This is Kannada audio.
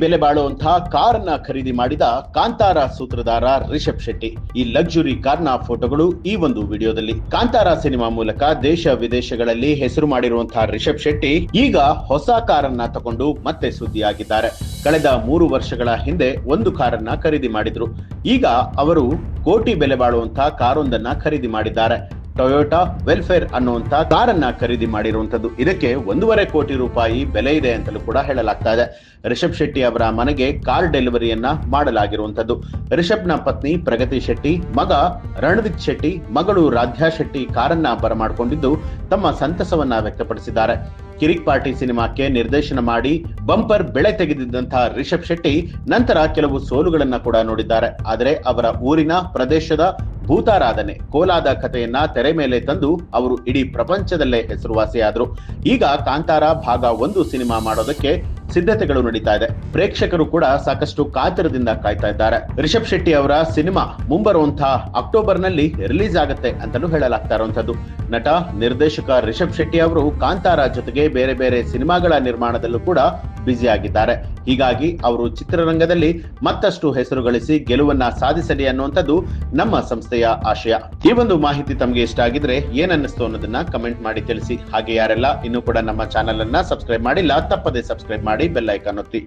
ಬೆಲೆ ಬಾಳುವಂತಹ ಕಾರನ್ನ ಖರೀದಿ ಮಾಡಿದ ಕಾಂತಾರ ಸೂತ್ರಧಾರ ರಿಷಬ್ ಶೆಟ್ಟಿ. ಈ ಲಕ್ಸುರಿ ಕಾರ್ನ ಫೋಟೋಗಳು ಈ ಒಂದು ವಿಡಿಯೋದಲ್ಲಿ. ಕಾಂತಾರ ಸಿನಿಮಾ ಮೂಲಕ ದೇಶ ವಿದೇಶಗಳಲ್ಲಿ ಹೆಸರು ಮಾಡಿರುವಂತಹ ರಿಷಬ್ ಶೆಟ್ಟಿ ಈಗ ಹೊಸ ಕಾರನ್ನ ತಗೊಂಡು ಮತ್ತೆ ಸುದ್ದಿಯಾಗಿದ್ದಾರೆ. ಕಳೆದ ಮೂರು ವರ್ಷಗಳ ಹಿಂದೆ ಒಂದು ಕಾರನ್ನ ಖರೀದಿ ಮಾಡಿದ್ರು. ಈಗ ಅವರು ಕೋಟಿ ಬೆಲೆ ಬಾಳುವಂತಹ ಕಾರೊಂದನ್ನ ಖರೀದಿ ಮಾಡಿದ್ದಾರೆ. ಟೊಯೋಟಾ ವೆಲ್ಫೇರ್ ಅನ್ನುವಂತ ಕಾರನ್ನ ಖರೀದಿ ಮಾಡಿರುವಂತದ್ದು ಇದಕ್ಕೆ ಒಂದೂವರೆ ಕೋಟಿ ರೂಪಾಯಿ ಬೆಲೆ ಇದೆ ಅಂತಲೂ ಕೂಡ ಹೇಳಲಾಗ್ತಾ ಇದೆ. ರಿಷಬ್ ಶೆಟ್ಟಿ ಅವರ ಮನೆಗೆ ಕಾರ್ ಡೆಲಿವರಿಯನ್ನ ಮಾಡಲಾಗಿರುವಂತದ್ದು ರಿಷಬ್ನ ಪತ್ನಿ ಪ್ರಗತಿ ಶೆಟ್ಟಿ, ಮಗ ರಣದೀಪ್ ಶೆಟ್ಟಿ, ಮಗಳು ರಾಧ್ಯಾ ಶೆಟ್ಟಿ ಕಾರನ್ನ ಬರಮಾಡಿಕೊಂಡಿದ್ದು ತಮ್ಮ ಸಂತಸವನ್ನ ವ್ಯಕ್ತಪಡಿಸಿದ್ದಾರೆ. ಕಿರಿಕ್ ಪಾರ್ಟಿ ಸಿನಿಮಾಕ್ಕೆ ನಿರ್ದೇಶನ ಮಾಡಿ ಬಂಪರ್ ಬೆಳೆ ತೆಗೆದಿದ್ದಂತಹ ರಿಷಬ್ ಶೆಟ್ಟಿ ನಂತರ ಕೆಲವು ಸೋಲುಗಳನ್ನ ಕೂಡ ನೋಡಿದ್ದಾರೆ. ಆದರೆ ಅವರ ಊರಿನ ಪ್ರದೇಶದ ಭೂತಾರಾಧನೆ ಕೋಲಾದ ಕಥೆಯನ್ನ ತೆರೆ ಮೇಲೆ ತಂದು ಅವರು ಇಡೀ ಪ್ರಪಂಚದಲ್ಲೇ ಹೆಸರುವಾಸಿಯಾದರು. ಈಗ ಕಾಂತಾರ ಭಾಗ ಒಂದು ಸಿನಿಮಾ ಮಾಡೋದಕ್ಕೆ ಸಿದ್ಧತೆಗಳು ನಡೀತಾ ಇದೆ. ಪ್ರೇಕ್ಷಕರು ಕೂಡ ಸಾಕಷ್ಟು ಕಾತರದಿಂದ ಕಾಯ್ತಾ ಇದ್ದಾರೆ. ರಿಷಬ್ ಶೆಟ್ಟಿ ಅವರ ಸಿನಿಮಾ ಮುಂಬರುವಂತಹ ಅಕ್ಟೋಬರ್ನಲ್ಲಿ ರಿಲೀಸ್ ಆಗುತ್ತೆ ಅಂತಲೂ ಹೇಳಲಾಗ್ತಾ ಇರುವಂತದ್ದು ನಟ ನಿರ್ದೇಶಕ ರಿಷಬ್ ಶೆಟ್ಟಿ ಅವರು ಕಾಂತಾರ ಜೊತೆಗೆ ಬೇರೆ ಬೇರೆ ಸಿನಿಮಾಗಳ ನಿರ್ಮಾಣದಲ್ಲೂ ಕೂಡ ಬ್ಯುಸಿ ಆಗಿದ್ದಾರೆ. ಹೀಗಾಗಿ ಅವರು ಚಿತ್ರರಂಗದಲ್ಲಿ ಮತ್ತಷ್ಟು ಹೆಸರು ಗಳಿಸಿ ಗೆಲುವನ್ನ ಸಾಧಿಸಲಿ ಅನ್ನುವಂಥದ್ದು ನಮ್ಮ ಸಂಸ್ಥೆಯ ಆಶಯ. ಈ ಒಂದು ಮಾಹಿತಿ ತಮಗೆ ಇಷ್ಟ ಆಗಿದ್ರೆ ಏನನ್ನಿಸ್ತು ಅನ್ನೋದನ್ನ ಕಮೆಂಟ್ ಮಾಡಿ ತಿಳಿಸಿ. ಹಾಗೆ ಯಾರೆಲ್ಲ ಇನ್ನೂ ಕೂಡ ನಮ್ಮ ಚಾನೆಲ್ ಅನ್ನ ಸಬ್ಸ್ಕ್ರೈಬ್ ಮಾಡಿಲ್ಲ, ತಪ್ಪದೆ ಸಬ್ಸ್ಕ್ರೈಬ್ ಮಾಡಿ ಬೆಲ್ ಐಕಾನ್ ಒತ್ತಿ.